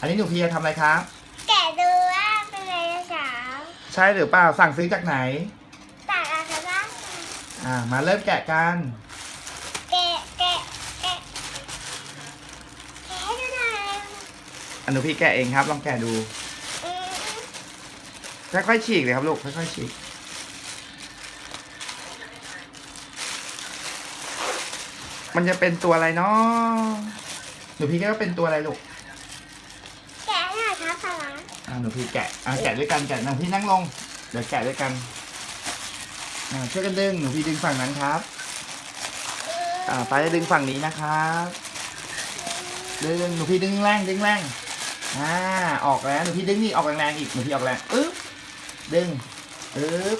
อันนี้หนูพีจะทำอะไรครับ แกะดูว่าเป็นไดโนเสาร์ใช่หรือเปล่าสั่งซื้อจากไหนจากอะไรบ้างอ่า มาเริ่มแกะกัน แกะแกะแกะแกะให้ดูหน่อยอันหนูพีแกะเองครับ ลองแกะดู อืมค่อยๆฉีกเลยครับลูกค่อยๆฉีกมันจะเป็นตัวอะไรเนาะหนูพีก็เป็นตัวอะไรลูก แกะให้หน่อย ครับสาระอ่าหนูพี่แกะอ่าแกะด้วยกันแกะหนูพี่นั่งลง เดี๋ยวแกะด้วยกันอ่าช่วยกันดึงหนูพี่ดึงฝั่งนั้นครับ อ่าไปดึงฝั่งนี้นะครับดึงหนูพี่ดึงแรงดึงแรงอ่าออกแล้วหนูพี่ดึงนี่ออกแรงๆอีกหนูพี่ออกแรงอึ๊บดึงอึ๊บ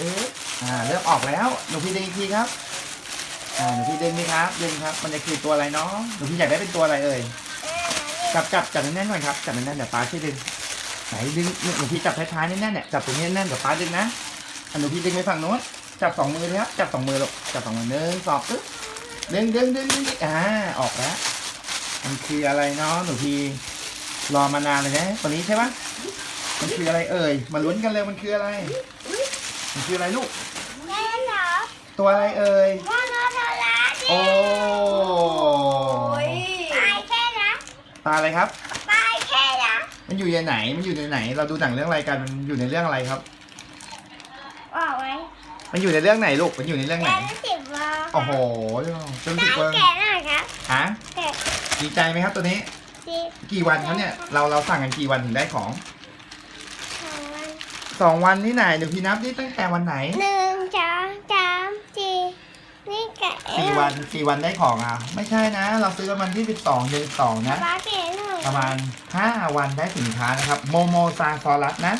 อึ๊บอ่าเริ่มออกแล้วหนูพี่ดึงอีกทีครับอ่าหนูพี่ดึงนี่ครับดึงครับ มันจะคือตัวอะไรเนาะหนูพี่อยากได้เป็นตัวอะไรเอ่ย จับจับจับแน่นๆก่อนครับจับแน่นๆเดี๋ยวป้าช่วยดึงไหนดึงหนูพี่จับท้ายๆแน่นๆเนี่ยจับตรงนี้แน่นๆเดี๋ยวป้าดึงนะอันหนูพี่ดึงไปฝั่งโน้นจับสองมือเลยครับจับสองมือลูกจับสองมือหนึ่งสองอึ๊บดึงดึงดึงดึงอ่าออกแล้วมันคืออะไรเนาะหนูพี่รอมานานเลยนะตัวนี้ใช่ปะมันคืออะไรเอ่ยมาลุ้นกันเลยมันคืออะไร มันคืออะไรลูกไดโนเสาร์ตัวอะไรเอ่ย โมโนโทรัส โอ้ ตายแค่นะ ตาอะไรครับตายแค่นะมันอยู่ในไหน มันอยู่ในไหน เราดูหนังเรื่องอะไรกัน มันอยู่ในเรื่องอะไรครับออกไหมมันอยู่ในเรื่องไหนลูก มันอยู่ในเรื่องไหนแกะได้สิบวอโอ้โหจนได้ถึงว่าแกะหน่อยครับฮะแกะดีใจไหมครับตัวนี้ สิกี่วันครับเนี่ย เราเราสั่งกันกี่วันถึงได้ของสองวันสองวันนี่ไหนเดี๋ยวพี่นับนี่ตั้งแต่วันไหน หนึ่งสองสามสี่นี่แกะ สี่วันสี่วันได้ของอะ ไม่ใช่นะ เราซื้อกันวันที่สิบสองเดือนสองนะ ป้าแกะหน่อยประมาณห้าวันได้สินค้านะครับ โมโมซาซอรัสนะ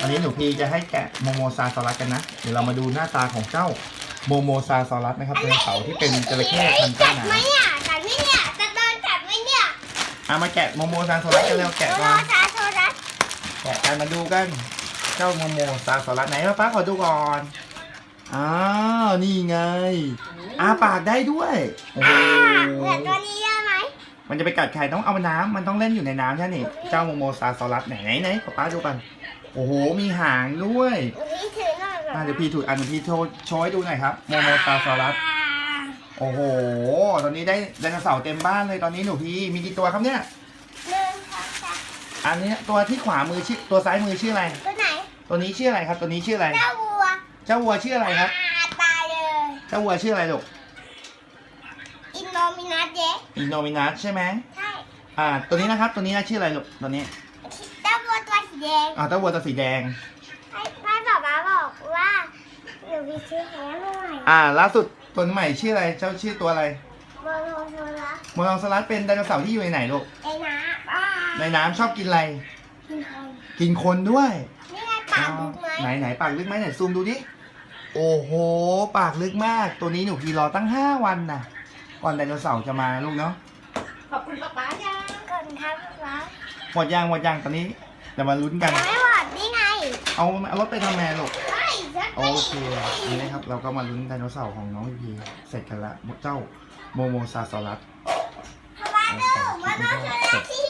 วันนี้หนูพีจะให้แกะโมโมซาซอรัสกันนะ เดี๋ยวเรามาดูหน้าตาของเจ้าโมโมซาซอรัสนะครับเป็นเขาที่เป็นจระเข้พันธุ์ใต้กัดน้ไหมเนี่ยกัดไหมเนี่ยจะโดนกัดไหมเนี่ยำเอามาแกะโมโมซาซอรัสกันเร็วแกะโมก่อนซาโซรัสแกะกันมาดูกัน เจ้าโมโมซาสลัดไหนป้าป้าขอดูก่อน อ้าวนี่ไงอาปากได้ด้วยโอ้โหเหมือนตัวนี้เยอะไหมมันจะไปกัดใครต้องเอาน้ำมันต้องเล่นอยู่ในน้ำใช่ไหมนี่เจ้าโมโมซาสลัดไหนไหนไหนป้าป้าดูกันโอ้โหมีหางด้วยพี่ถือหน่อยก่อนอะเดี๋ยวพี่ถูกอันเดี๋ยวพี่โชว์โชว์ให้ดูหน่อยครับโมโมซาสลัดโอ้โห ตอนนี้ได้ไดโนเสาร์เต็มบ้านเลยตอนนี้หนูพี่มีกี่ตัวครับเนี่ยหนึ่งสองสามอันนี้ตัวที่ขวามือชื่อตัวซ้ายมือชื่ออะไร ตัวไหน ตัวนี้ชื่ออะไรครับ ตัวนี้ชื่ออะไรเจ้าวัว เจ้าวัวชื่ออะไรครับอ่าตายเลยเจ้าวัวชื่ออะไรลูกอินโนมินาเจ๊อินโนมินัสใช่ไหมใช่อ่า ตัวนี้นะครับ ตัวนี้ชื่ออะไรลูกตัวนี้เจ้าวัวตัวสีแดงอ่าเจ้าวัวตัวสีแดงให้ให้ป๊าป๊าบอกว่าหนูมีชื่อแฮมหน่อยอ่าล่าสุดตัวใหม่ชื่ออะไรเจ้าชื่อตัวอะไรโมโนโซรัสโมนองสลัดเป็นไดโนเสาร์ที่อยู่ในไหนลูกไอ้น้าป้าในน้ำชอบกินอะไร กินคนกินคนด้วย นี่ไงปากบุกไหม ไหนไหนปากลึกไหมไหนซูมดูดิ โอ้โห ปากลึกมาก ตัวนี้หนูพีรอตั้งห้าวันนะก่อนไดโนเสาร์จะมานะลูกเนาะ ขอบคุณป๊าป๊ายังก่อนครับป๊าหมดยางหมดยางตอนนี้เดี๋ยวมาลุ้นกัน ยังไม่หมดนี่ไงเอาเอารถไปทำแมลูกไม่ฉันโอเคนี่นะครับ เราก็มาลุ้นไดโนเสาร์ของน้องพีพีเสร็จกันละเจ้าโมโมซาซอรัสป๊าป๊าดูโมโนโซรัสที่